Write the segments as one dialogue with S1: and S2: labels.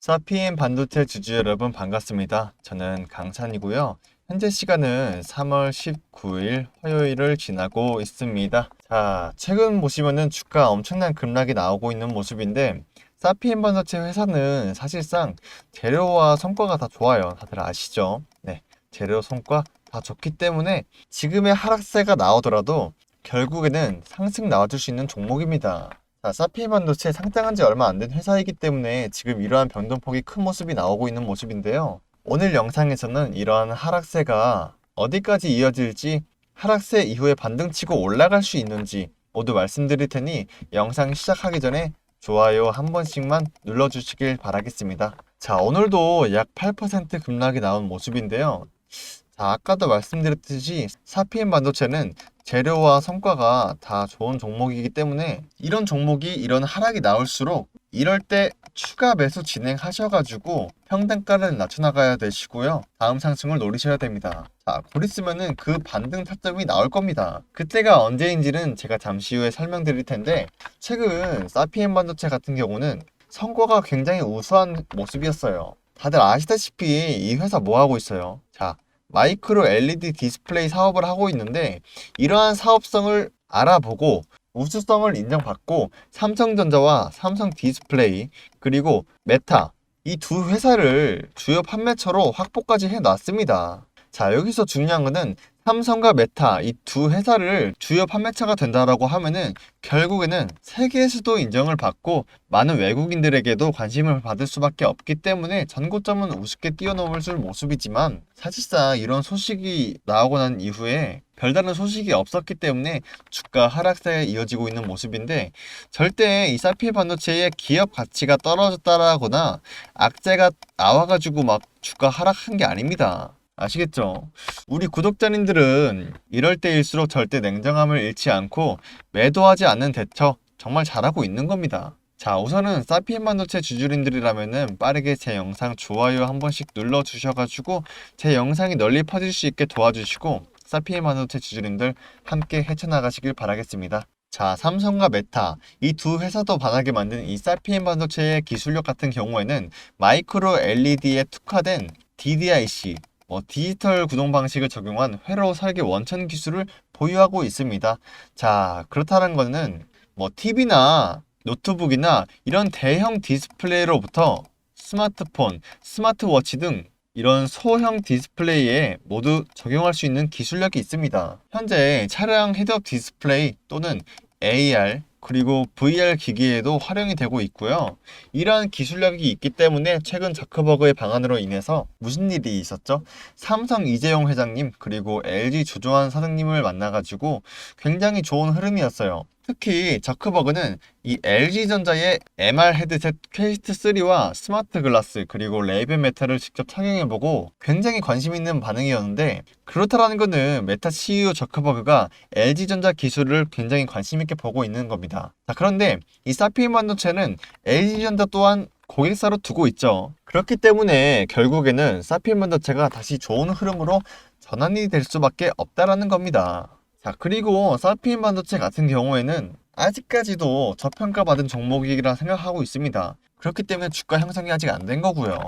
S1: 사피엔 반도체 주주 여러분 반갑습니다. 저는 강산이고요. 현재 시간은 3월 19일 화요일을 지나고 있습니다. 자, 최근 보시면은 주가 엄청난 급락이 나오고 있는 모습인데 사피엔 반도체 회사는 사실상 재료와 성과가 다 좋아요. 다들 아시죠? 네. 재료 성과 다 좋기 때문에 지금의 하락세가 나오더라도 결국에는 상승 나와줄 수 있는 종목입니다. 자, 사피엔 반도체 상장한 지 얼마 안 된 회사이기 때문에 지금 이러한 변동폭이 큰 모습이 나오고 있는 모습인데요. 오늘 영상에서는 이러한 하락세가 어디까지 이어질지 하락세 이후에 반등치고 올라갈 수 있는지 모두 말씀드릴 테니 영상 시작하기 전에 좋아요 한 번씩만 눌러주시길 바라겠습니다. 자, 오늘도 약 8% 급락이 나온 모습인데요. 자, 아까도 말씀드렸듯이 사피엔 반도체는 재료와 성과가 다 좋은 종목이기 때문에 이런 종목이 이런 하락이 나올수록 이럴 때 추가 매수 진행하셔가지고 평단가를 낮춰나가야 되시고요. 다음 상승을 노리셔야 됩니다. 자, 곧 있으면은 그 반등 타점이 나올 겁니다. 그때가 언제인지는 제가 잠시 후에 설명드릴 텐데 최근 사피엔 반도체 같은 경우는 성과가 굉장히 우수한 모습이었어요. 다들 아시다시피 이 회사 뭐 하고 있어요? 자, 마이크로 LED 디스플레이 사업을 하고 있는데 이러한 사업성을 알아보고 우수성을 인정받고 삼성전자와 삼성 디스플레이 그리고 메타 이 두 회사를 주요 판매처로 확보까지 해놨습니다. 자 여기서 중요한 거는 삼성과 메타 이 두 회사를 주요 판매처가 된다라고 하면은 결국에는 세계에서도 인정을 받고 많은 외국인들에게도 관심을 받을 수밖에 없기 때문에 전고점은 우습게 뛰어넘을 줄 모습이지만 사실상 이런 소식이 나오고 난 이후에 별다른 소식이 없었기 때문에 주가 하락세에 이어지고 있는 모습인데 절대 이 사피 반도체의 기업 가치가 떨어졌다라거나 악재가 나와가지고 막 주가 하락한 게 아닙니다. 아시겠죠? 우리 구독자님들은 이럴 때일수록 절대 냉정함을 잃지 않고 매도하지 않는 대처 정말 잘하고 있는 겁니다. 자, 우선은 사피엔 반도체 주주님들이라면은 빠르게 제 영상 좋아요 한 번씩 눌러 주셔가지고 제 영상이 널리 퍼질 수 있게 도와주시고 사피엔 반도체 주주님들 함께 헤쳐나가시길 바라겠습니다. 자, 삼성과 메타 이 두 회사도 반하게 만든 이 사피엔 반도체의 기술력 같은 경우에는 마이크로 LED에 특화된 DDIC 뭐 디지털 구동 방식을 적용한 회로 설계 원천 기술을 보유하고 있습니다. 자, 그렇다는 거는 뭐 TV나 노트북이나 이런 대형 디스플레이로부터 스마트폰, 스마트워치 등 이런 소형 디스플레이에 모두 적용할 수 있는 기술력이 있습니다. 현재 차량 헤드업 디스플레이 또는 AR 그리고 VR 기기에도 활용이 되고 있고요. 이러한 기술력이 있기 때문에 최근 자크버그의 방안으로 인해서 무슨 일이 있었죠? 삼성 이재용 회장님 그리고 LG 조종환 사장님을 만나가지고 굉장히 좋은 흐름이었어요. 특히 자크버그는 이 LG전자의 MR 헤드셋 퀘스트 3와 스마트 글라스 그리고 레이븐 메타를 직접 착용해보고 굉장히 관심 있는 반응이었는데 그렇다라는 거는 메타 CEO 저크버그가 LG전자 기술을 굉장히 관심 있게 보고 있는 겁니다. 자 그런데 이 사피엔 반도체는 LG전자 또한 고객사로 두고 있죠. 그렇기 때문에 결국에는 사피엔 반도체가 다시 좋은 흐름으로 전환이 될 수밖에 없다라는 겁니다. 자, 그리고 사피엔 반도체 같은 경우에는 아직까지도 저평가받은 종목이라 생각하고 있습니다. 그렇기 때문에 주가 형성이 아직 안 된 거고요.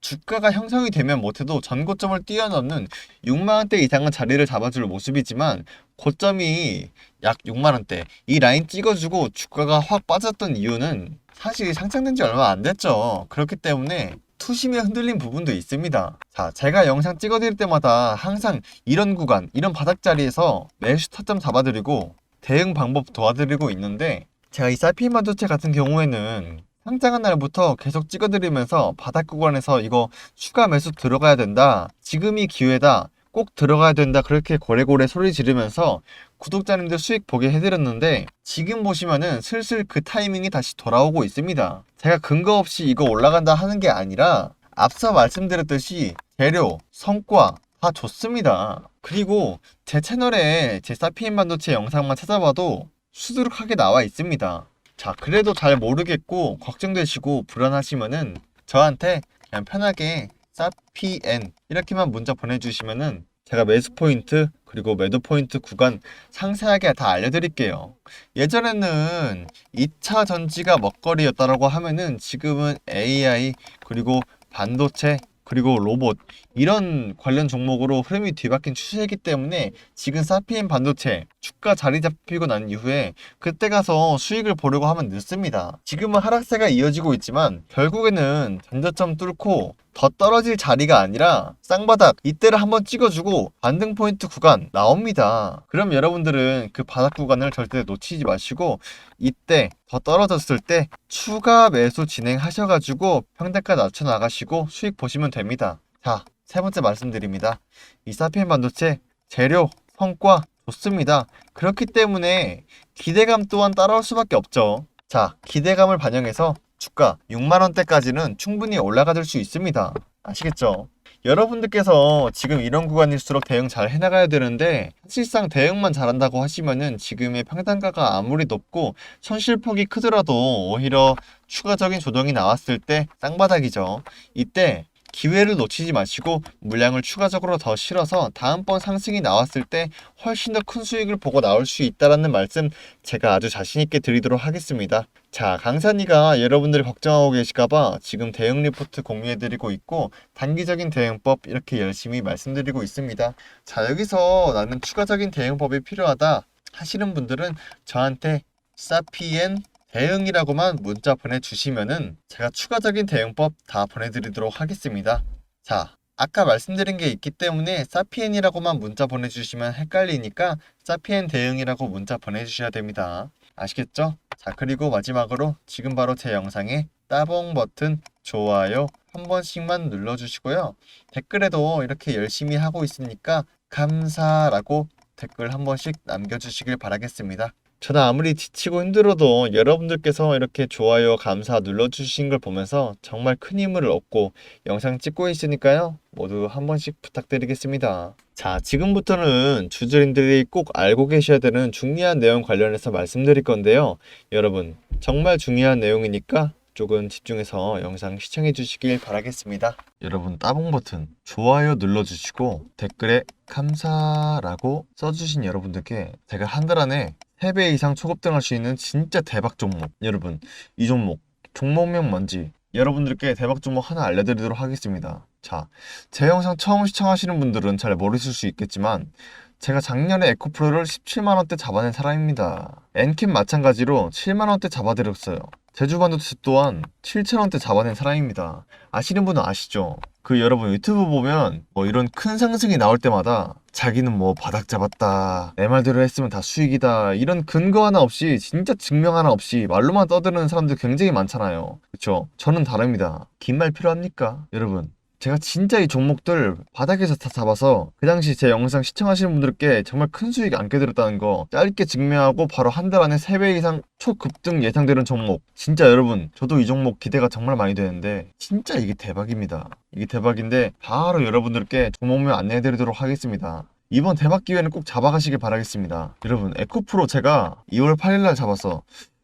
S1: 주가가 형성이 되면 못해도 전고점을 뛰어넘는 6만원대 이상은 자리를 잡아줄 모습이지만 고점이 약 6만원대 이 라인 찍어주고 주가가 확 빠졌던 이유는 사실 상장된 지 얼마 안 됐죠. 그렇기 때문에 투심에 흔들린 부분도 있습니다. 자, 제가 영상 찍어드릴 때마다 항상 이런 구간, 이런 바닥 자리에서 매수 타점 잡아드리고 대응 방법 도와드리고 있는데 제가 이 사피엔 반도체 같은 경우에는 상장한 날부터 계속 찍어드리면서 바닥 구간에서 이거 추가 매수 들어가야 된다. 지금이 기회다. 꼭 들어가야 된다. 그렇게 고래고래 소리 지르면서 구독자님들 수익 보게 해드렸는데 지금 보시면은 슬슬 그 타이밍이 다시 돌아오고 있습니다. 제가 근거 없이 이거 올라간다 하는 게 아니라 앞서 말씀드렸듯이 재료, 성과 다 좋습니다. 그리고 제 채널에 제 사피엔 반도체 영상만 찾아봐도 수두룩하게 나와 있습니다. 자, 그래도 잘 모르겠고 걱정되시고 불안하시면은 저한테 그냥 편하게 사피엔 이렇게만 문자 보내주시면은 제가 매수 포인트 그리고 매도 포인트 구간 상세하게 다 알려드릴게요. 예전에는 2차 전지가 먹거리였다라고 하면은 지금은 AI 그리고 반도체 그리고 로봇 이런 관련 종목으로 흐름이 뒤바뀐 추세이기 때문에 지금 사피엔 반도체 주가 자리 잡히고 난 이후에 그때 가서 수익을 보려고 하면 늦습니다. 지금은 하락세가 이어지고 있지만 결국에는 전저점 뚫고 더 떨어질 자리가 아니라 쌍바닥 이때를 한번 찍어주고 반등 포인트 구간 나옵니다. 그럼 여러분들은 그 바닥 구간을 절대 놓치지 마시고 이때 더 떨어졌을 때 추가 매수 진행하셔가지고 평대가 낮춰 나가시고 수익 보시면 됩니다. 자, 세 번째 말씀드립니다. 이 사피엔 반도체 재료, 성과 좋습니다. 그렇기 때문에 기대감 또한 따라올 수밖에 없죠. 자, 기대감을 반영해서 주가 6만원대까지는 충분히 올라가 줄 수 있습니다. 아시겠죠? 여러분들께서 지금 이런 구간일수록 대응 잘 해나가야 되는데 사실상 대응만 잘한다고 하시면은 지금의 평단가가 아무리 높고 손실폭이 크더라도 오히려 추가적인 조정이 나왔을 때 쌍바닥이죠. 이때 기회를 놓치지 마시고 물량을 추가적으로 더 실어서 다음번 상승이 나왔을 때 훨씬 더 큰 수익을 보고 나올 수 있다라는 말씀 제가 아주 자신 있게 드리도록 하겠습니다. 자, 강산이가 여러분들 걱정하고 계실까봐 지금 대응 리포트 공유해드리고 있고 단기적인 대응법 이렇게 열심히 말씀드리고 있습니다. 자, 여기서 나는 추가적인 대응법이 필요하다 하시는 분들은 저한테 사피엔 대응이라고만 문자 보내주시면은 제가 추가적인 대응법 다 보내드리도록 하겠습니다. 자, 아까 말씀드린 게 있기 때문에 사피엔이라고만 문자 보내주시면 헷갈리니까 사피엔 대응이라고 문자 보내주셔야 됩니다. 아시겠죠? 자, 그리고 마지막으로 지금 바로 제 영상에 따봉 버튼, 좋아요 한 번씩만 눌러주시고요. 댓글에도 이렇게 열심히 하고 있으니까 감사라고 댓글 한 번씩 남겨주시길 바라겠습니다. 저는 아무리 지치고 힘들어도 여러분들께서 이렇게 좋아요, 감사 눌러주신 걸 보면서 정말 큰 힘을 얻고 영상 찍고 있으니까요. 모두 한 번씩 부탁드리겠습니다. 자, 지금부터는 주주님들이 꼭 알고 계셔야 되는 중요한 내용 관련해서 말씀드릴 건데요. 여러분, 정말 중요한 내용이니까 조금 집중해서 영상 시청해 주시길 바라겠습니다. 여러분 따봉 버튼 좋아요 눌러주시고 댓글에 감사라고 써주신 여러분들께 제가 한 달 안에 3배 이상 초급등할 수 있는 진짜 대박 종목 여러분 이 종목 종목명 뭔지 여러분들께 대박 종목 하나 알려드리도록 하겠습니다. 자, 제 영상 처음 시청하시는 분들은 잘 모르실 수 있겠지만 제가 작년에 에코프로를 17만원대 잡아낸 사람입니다. 엔캠 마찬가지로 7만원대 잡아드렸어요. 제주반도체 또한 7천원대 잡아낸 사람입니다. 아시는 분은 아시죠? 그 여러분 유튜브 보면 뭐 이런 큰 상승이 나올 때마다 자기는 뭐 바닥 잡았다 내 말대로 했으면 다 수익이다 이런 근거 하나 없이 진짜 증명 하나 없이 말로만 떠드는 사람들 굉장히 많잖아요. 그쵸? 저는 다릅니다. 긴 말 필요합니까? 여러분 제가 진짜 이 종목들 바닥에서 다 잡아서 그 당시 제 영상 시청하시는 분들께 정말 큰 수익 안게 드렸다는 거 짧게 증명하고 바로 한 달 안에 3배 이상 초급등 예상되는 종목. 진짜 여러분 저도 이 종목 기대가 정말 많이 되는데 진짜 이게 대박입니다. 이게 대박인데 바로 여러분들께 종목명 안내해 드리도록 하겠습니다. 이번 대박 기회는 꼭 잡아가시길 바라겠습니다. 여러분 에코프로 제가 2월 8일날 잡아서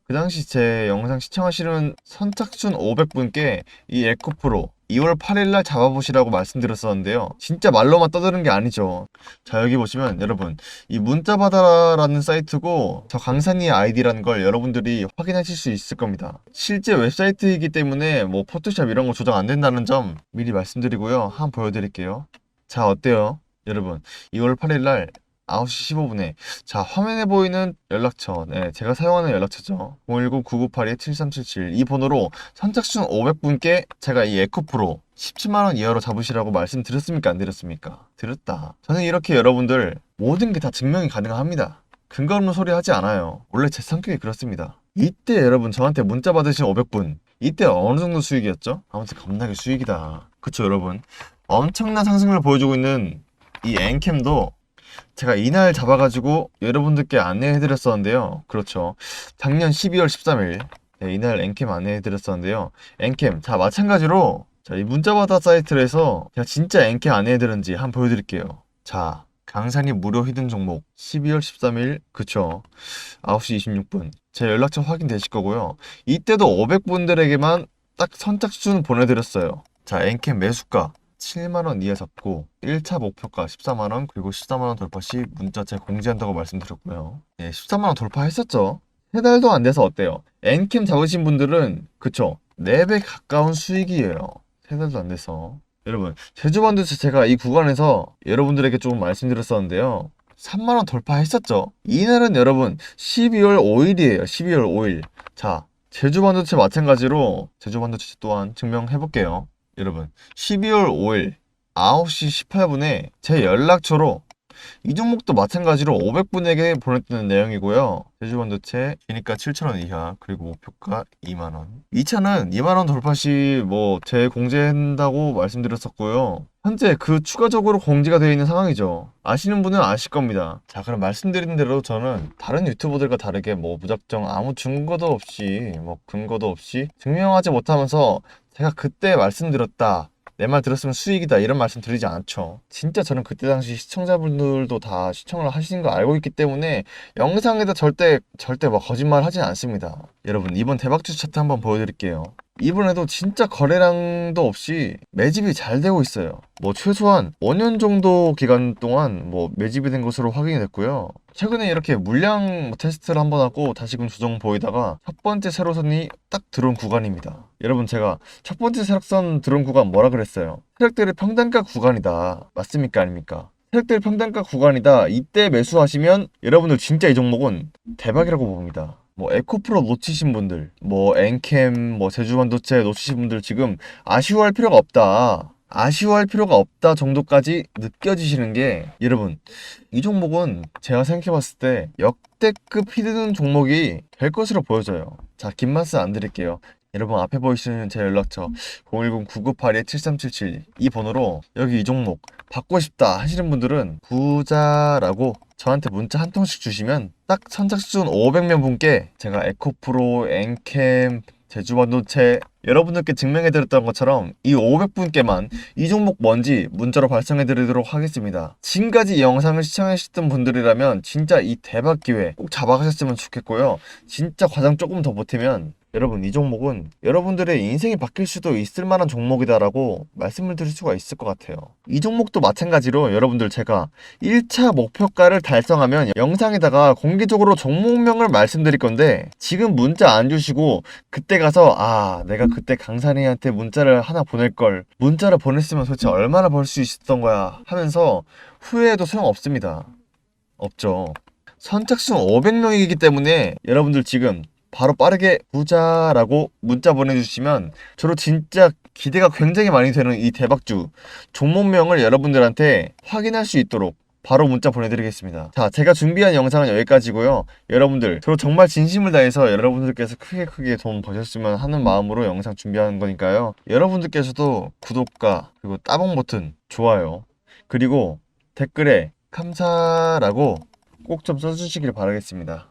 S1: 그 당시 제 영상 시청하시는 선착순 500분께 이 에코프로 2월 8일날 잡아보시라고 말씀드렸었는데요. 진짜 말로만 떠드는 게 아니죠. 자, 여기 보시면 여러분, 이 문자받아라는 사이트고 저 강산이의 아이디라는 걸 여러분들이 확인하실 수 있을 겁니다. 실제 웹사이트이기 때문에 뭐 포토샵 이런 거 조정 안 된다는 점 미리 말씀드리고요. 한번 보여드릴게요. 자, 어때요? 여러분, 2월 8일날 9시 15분에. 자 화면에 보이는 연락처. 네 제가 사용하는 연락처죠. 010-9982-7377 이 번호로 선착순 500분께 제가 이 에코프로 17만원 이하로 잡으시라고 말씀드렸습니까? 안 드렸습니까? 드렸다. 저는 이렇게 여러분들 모든 게 다 증명이 가능합니다. 근거 없는 소리 하지 않아요. 원래 제 성격이 그렇습니다. 이때 여러분 저한테 문자 받으신 500분. 이때 어느 정도 수익이었죠? 아무튼 겁나게 수익이다. 그쵸 여러분? 엄청난 상승을 보여주고 있는 이 엔캠도 제가 이날 잡아가지고 여러분들께 안내해드렸었는데요. 그렇죠. 작년 12월 13일 네, 이날 엔캠 안내해드렸었는데요. 엔캠 자 마찬가지로 자, 이 문자바다 사이트에서 제가 진짜 엔캠 안내해드렸는지 한번 보여드릴게요. 자 강산이 무료 히든 종목 12월 13일 그쵸 9시 26분 제 연락처 확인되실 거고요. 이때도 500분들에게만 딱 선착순 보내드렸어요. 자 엔캠 매수가 7만원 이하 잡고 1차 목표가 14만원 그리고 14만원 돌파 시 문자체 공지한다고 말씀드렸고요. 예, 14만원 돌파했었죠. 세 달도 안 돼서 어때요? 엔캠 잡으신 분들은 그쵸 4배 가까운 수익이에요. 세 달도 안 돼서 여러분 제주반도체 제가 이 구간에서 여러분들에게 조금 말씀드렸었는데요. 3만원 돌파했었죠. 이날은 여러분 12월 5일이에요. 12월 5일. 자, 제주반도체 마찬가지로 제주반도체 또한 증명해 볼게요. 여러분, 12월 5일 9시 18분에 제 연락처로 이 종목도 마찬가지로 500분에게 보냈던 내용이고요. 제주반도체 기니까 7,000원 이하 그리고 목표가 2만원. 이 차는 2만원 돌파 시 뭐 재공제한다고 말씀드렸었고요. 현재 그 추가적으로 공지가 되어 있는 상황이죠. 아시는 분은 아실 겁니다. 자, 그럼 말씀드린 대로 저는 다른 유튜버들과 다르게 뭐 무작정 아무 증거도 없이 뭐 근거도 없이 증명하지 못하면서 제가 그때 말씀드렸다. 내 말 들었으면 수익이다 이런 말씀 드리지 않죠. 진짜 저는 그때 당시 시청자분들도 다 시청을 하시는 거 알고 있기 때문에 영상에다 절대 절대 뭐 거짓말 하진 않습니다. 여러분 이번 대박주 차트 한번 보여드릴게요. 이번에도 진짜 거래량도 없이 매집이 잘 되고 있어요. 뭐 최소한 5년 정도 기간 동안 뭐 매집이 된 것으로 확인이 됐고요. 최근에 이렇게 물량 테스트를 한번 하고 다시금 조정 보이다가 첫 번째 세로선이 딱 들어온 구간입니다. 여러분 제가 첫 번째 세력선 들어온 구간 뭐라 그랬어요? 세력들의 평단가 구간이다. 맞습니까? 아닙니까? 세력들 평단가 구간이다. 이때 매수하시면 여러분들 진짜 이 종목은 대박이라고 봅니다. 뭐 에코프로 놓치신 분들, 뭐 엔캠, 뭐 제주반도체 놓치신 분들 지금 아쉬워할 필요가 없다. 아쉬워할 필요가 없다 정도까지 느껴지시는 게 여러분 이 종목은 제가 생각해봤을 때 역대급 히든 종목이 될 것으로 보여져요. 자, 긴 말씀 안 드릴게요. 여러분 앞에 보이시는 제 연락처 010-9982-7377 이 번호로 여기 이 종목 받고 싶다 하시는 분들은 부자라고 저한테 문자 한 통씩 주시면 딱 선착순 500명 분께 제가 에코프로, 엔캠, 제주반도체 여러분들께 증명해드렸던 것처럼 이 500분께만 이 종목 뭔지 문자로 발송해드리도록 하겠습니다. 지금까지 이 영상을 시청하셨던 분들이라면 진짜 이 대박 기회 꼭 잡아가셨으면 좋겠고요. 진짜 과정 조금 더 보태면 여러분 이 종목은 여러분들의 인생이 바뀔 수도 있을 만한 종목이다라고 말씀을 드릴 수가 있을 것 같아요. 이 종목도 마찬가지로 여러분들 제가 1차 목표가를 달성하면 영상에다가 공개적으로 종목명을 말씀드릴 건데 지금 문자 안 주시고 그때 가서 아 내가 그때 강산이한테 문자를 하나 보낼 걸 문자를 보냈으면 도대체 얼마나 벌 수 있었던 거야 하면서 후회해도 소용없습니다. 없죠. 선착순 500명이기 때문에 여러분들 지금 바로 빠르게 부자라고 문자 보내주시면 저로 진짜 기대가 굉장히 많이 되는 이 대박주 종목명을 여러분들한테 확인할 수 있도록 바로 문자 보내드리겠습니다. 자, 제가 준비한 영상은 여기까지고요. 여러분들, 저로 정말 진심을 다해서 여러분들께서 크게 크게 돈 버셨으면 하는 마음으로 영상 준비하는 거니까요. 여러분들께서도 구독과 그리고 따봉 버튼, 좋아요, 그리고 댓글에 감사라고 꼭 좀 써주시길 바라겠습니다.